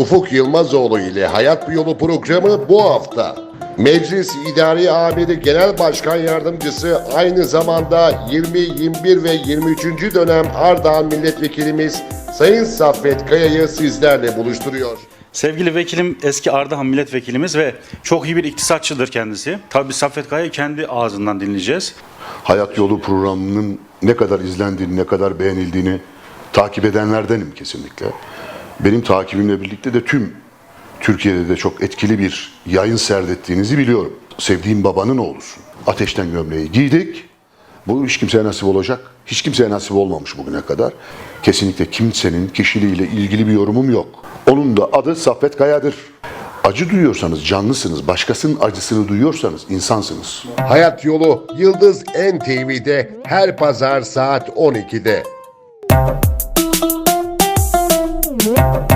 Ufuk Yılmazoğlu ile Hayat Yolu programı bu hafta. Meclis İdari Amiri Genel Başkan Yardımcısı aynı zamanda 20, 21 ve 23. dönem Ardahan Milletvekilimiz Sayın Saffet Kaya'yı sizlerle buluşturuyor. Sevgili vekilim eski Ardahan milletvekilimiz ve çok iyi bir iktisatçıdır kendisi. Tabii Saffet Kaya'yı kendi ağzından dinleyeceğiz. Hayat Yolu programının ne kadar izlendiğini, ne kadar beğenildiğini takip edenlerdenim kesinlikle. Benim takibimle birlikte de tüm Türkiye'de de çok etkili bir yayın serdettiğinizi biliyorum. Sevdiğim babanın oğlusun. Ateşten gömleği giydik. Bu hiç kimseye nasip olacak. Hiç kimseye nasip olmamış bugüne kadar. Kesinlikle kimsenin kişiliğiyle ilgili bir yorumum yok. Onun da adı Saffet Kaya'dır. Acı duyuyorsanız canlısınız, başkasının acısını duyuyorsanız insansınız. Hayat Yolu Yıldız NTV'de her pazar saat 12'de. Música